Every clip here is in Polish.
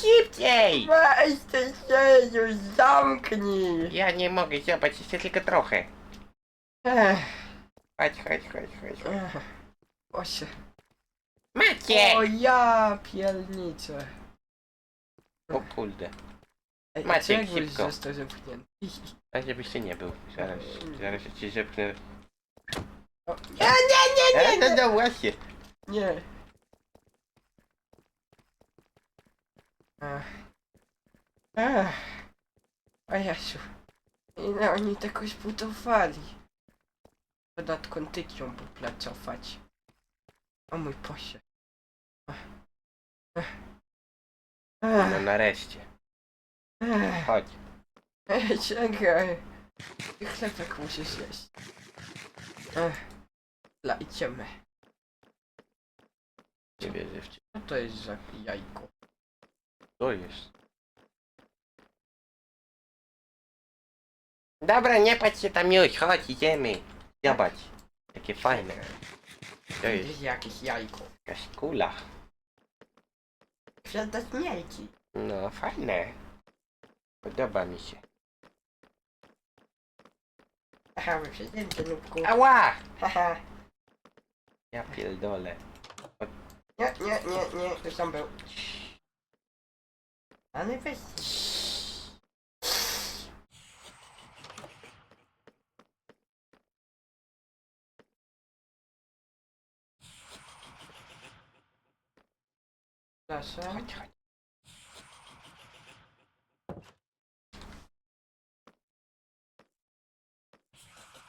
szybciej! Weź ty się już zamknij! Ja nie mogę, zobacz, jeszcze tylko trochę. Ech, Chodź, chodź, chodź, chodź. ech. Osie. Macie! O ja pierniczę. O kurde. Ej, Maciek, jak byś szybko. został zamknięty? A żebyś ty nie był. Zaraz, zaraz ja ci zepnę. O, Nie, nie, nie, E, nie, no, nie! no właśnie. Nie. Ech. Ech. A Jasiu. Ile oni tego zbudowali? To nad kontykią poplacować. O mój posie. Ech. Ech. No nareszcie. Ech. Chodź. Ej, czekaj. Ty chlebek musisz jeść. Ech. Dla idziemy. Nie wierzę w ciebie. Co to jest za jajko? To jest. Dobra, nie patrz się tam już, chodź, idziemy. Zobacz. Jakie fajne. To jest jakieś jajko. jakaś kula. Gwiazda śmierci. No, fajne. Podoba mi się. Aha, wyprzedzęcie nubku. Ała! Haha. Ja pierdolę. Nie, nie, nie, nie, już tam był. Weź. Przepraszam. Chodź, chodź.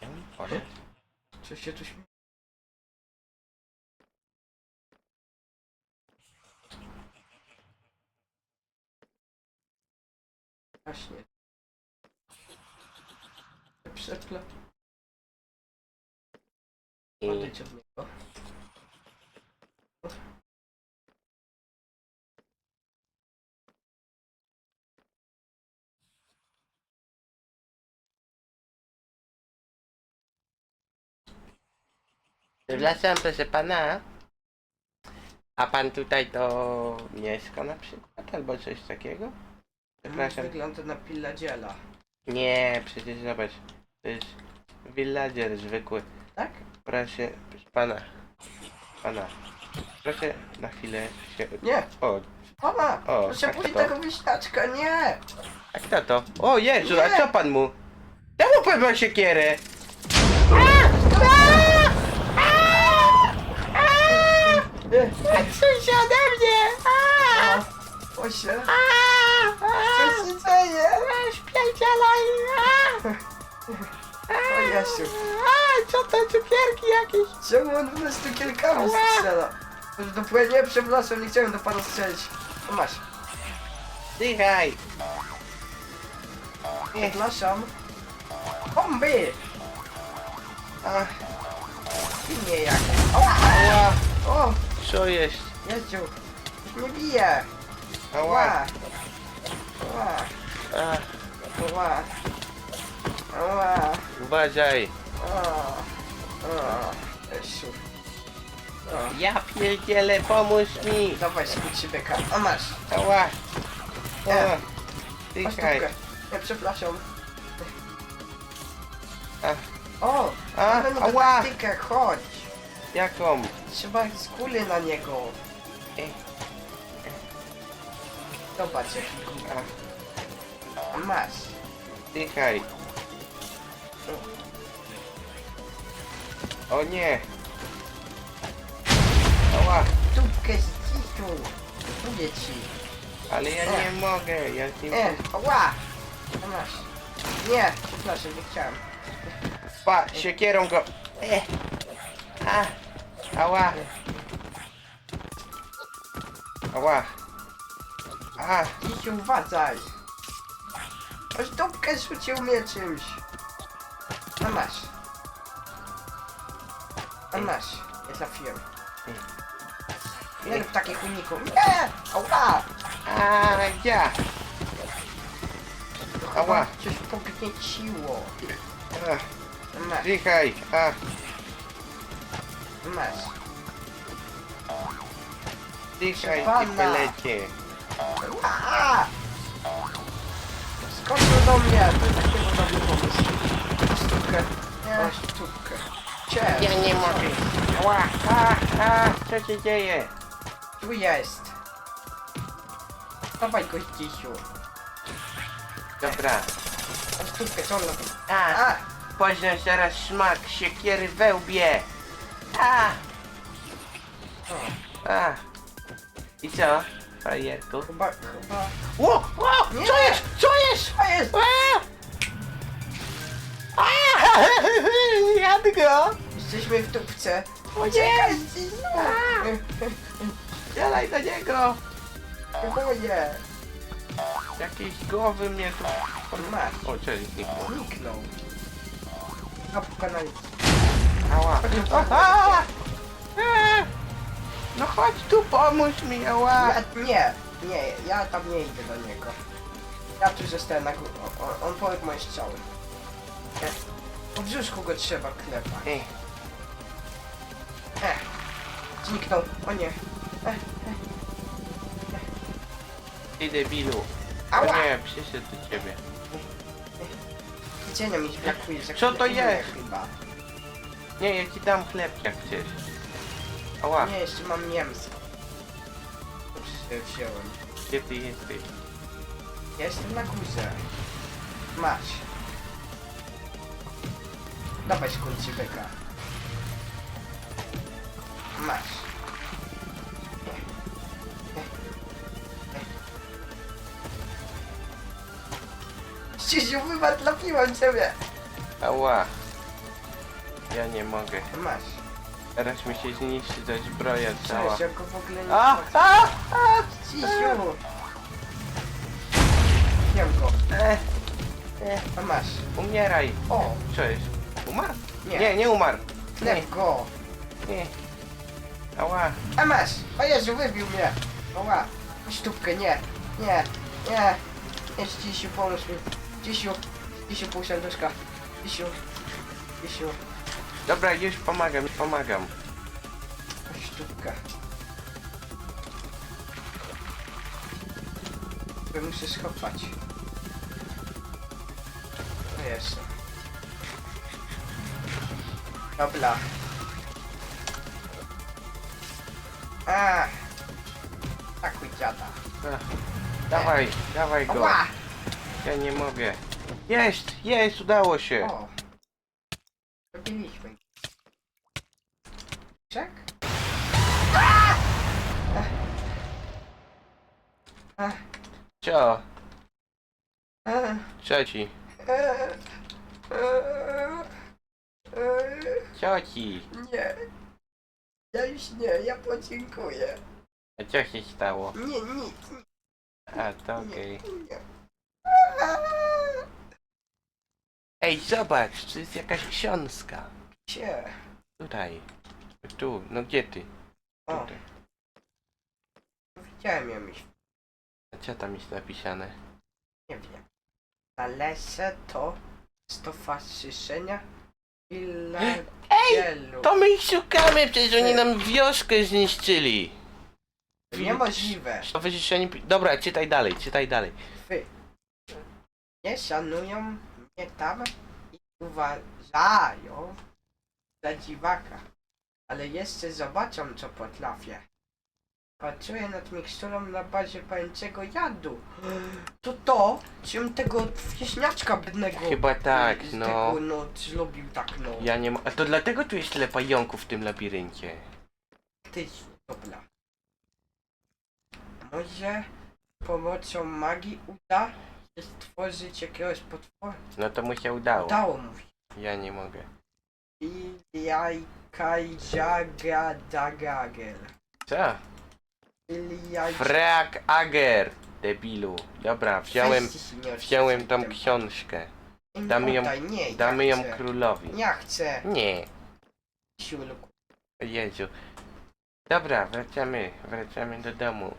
Ja mi powiem. Co się tu śmie... Właśnie. Przeple... I Odejdź od niego. Przepraszam, proszę pana. A pan tutaj to mieszka na przykład, albo coś takiego? Przepraszam. Wygląda na pilladziela. Nie, przecież zobacz. To jest villager zwykły. Tak? Proszę, proszę pana. Pana. Proszę na chwilę się... Nie! O, Pana! O, proszę tak pójść to. tego wyśnaczka, nie! a kto to? O Jezu, Nie. a co pan mu? Czemu pan ma siekierę? Odsuń się ode mnie! O, Osie! Co się dzieje? Śpierdzielaj! O Jasiu! Co to cukierki jakieś? Czemu on w nas tu kilkami strzela? Dopłynę, nie, przepraszam, nie chciałem do pana strzelić. O, masz. Dychaj! Przepraszam. Bomby! Ach, I nie jak. Ała! ała, O! co jest? Jezu! Już mnie bije! Ała, Ała! Ała! ach, Ała! Ała! uważaj. Ała! Ała! O, Ja pierdzielę, pomóż mi! Dawaj, skutczybyka. A masz! Ała! Nie. O, Masz tubkę. Nie, przepraszam. O! A, mamy ała. taktykę, chodź! jaką? Trzeba z kuli na niego. E, Zobacz jaki A masz. dychaj. O nie! Ała, Tubkę z citu. Mówię ci. ale ja nie mogę, ja nie E, ała! A masz. Nie, przepraszam, nie chciałem. Pa, siekierą go. E. A. Ała. Ała. A. Dziś uważaj. Aż tubkę rzucił mnie czymś. A masz. A masz. Nie trafiłem. Nie rób takich uników. Nie! Ała! A, ja. Ała. Coś pognieciło. A, Masz, Dychaj. A. masz. Dychaj, ty Pana. pelecie. Skoczył do mnie! To jest taki podobny pomysł. Sztukę. Nie, sztukę. Cześć. Ja nie mogę. Ała, a, a, co się dzieje? Tu jest. Dawaj gościsiu. Dobra. A sztukę, co on robi? A, A! poznasz zaraz smak siekiery we łbie. A, O, a. I co, frajerku? chyba, chyba... Ło, ło, Nie. co jest, co jest? A jest! A! A! Jadł go! Jesteśmy w dupce. O nie! Strzelaj do niego! Boję! Jakieś głowy mnie tu... Masz. O, cześć, zniknął. Zniknął. Kapka na nic. Ała. Aha! Eee! No chodź tu, pomóż mi, ała! Ja, nie, nie, ja tam nie idę do niego. Ja tu zostałem na górze. On, on poległ moje strzały. Nie. Po brzuszku go trzeba klepać. Ej, Eh. Zniknął. O nie. Eh. ty debilu. O Ała! nie, przyszedł do ciebie. Jedzenia mi brakuje. Co to jest? Chyba. Nie, ja ci dam chleb jak chcesz. Ała, Nie, jeszcze mam mięsko. Już sobie wziąłem. gdzie ty jesteś? Ja jestem na górze. Masz. Dawaj skurczybyka. Masz. Ścisiu, wybacz, trafiłem ciebie. Ała. Ja nie mogę. Masz. Teraz mi się zniszczy ta zbroja cała. Cześć, ja go w ogóle nie A, a, a! Ścisiu. Jem go. E, e, A masz. umieraj. O, jest? Umarł? Nie. Nie, nie umarł. Nie, go. nie. Ała. A masz! O Jezu, wybił mnie! Oła! Sztupkę, nie! Nie! Nie! Nie, Dzisiu, pomóż mi! Dzisiu! Dzisiu, pół serduszka! Dzisiu! Dzisiu! Dobra, już pomagam, pomagam. Sztupka! Ja muszę schopać. No jest. Dobra. A! Takuj dziada. Ach, Dawaj, dawaj go. Ała! Ja nie mogę. Jest, jest, udało się. O! Czek? Co? Co ci? Co ci? Nie. Ja już nie, ja podziękuję. A co się stało? Nie, nic, A, to okej. nie. Ej, zobacz, to jest jakaś książka. Cie. Tutaj. Tu, no gdzie ty? O, Tutaj. widziałem ją już. A co tam jest napisane? Nie wiem. Zalesze to stowarzyszenia dla wielu. To my ich szukamy, przecież oni nam wioskę zniszczyli. Niemożliwe. Stowarzyszenie... Dobra, czytaj dalej, czytaj dalej. Wy nie szanują mnie tam i uważają za dziwaka. Ale jeszcze zobaczą, co potrafię. Pracuję nad miksturą na bazie pajęczego jadu. To to, czym tego wieśniaczka bydnego... Chyba tak, z no. Tego, no, zrobił tak, no. Ja nie ma... A to dlatego tu jest tyle pająków w tym labiryncie. Ty, dobra. Może pomocą magii uda się stworzyć jakiegoś potwora? No to mu się udało. Udało mu się. Ja nie mogę. Iliajkaj Jagadagagel. Co? Iliaj... Freak Ager, debilu. Dobra, wziąłem, Weźcie się nie wziąłem tą książkę. Damy ją- oddaj, nie, Damy ją chcę. królowi. Ja chcę. Nie, Siulku. Jezu. Dobra, wracamy, wracamy do domu.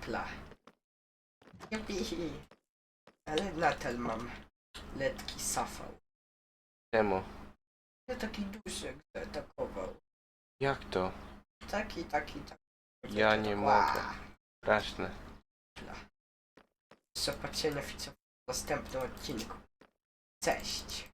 Pla. Jupi. Ale nadal mam letki safał. Czemu? Taki duży zaatakował. Jak to? Taki, taki, taki. Ja nie Ła. mogę. Straszne. Do zobaczenia w następnym odcinku. Cześć.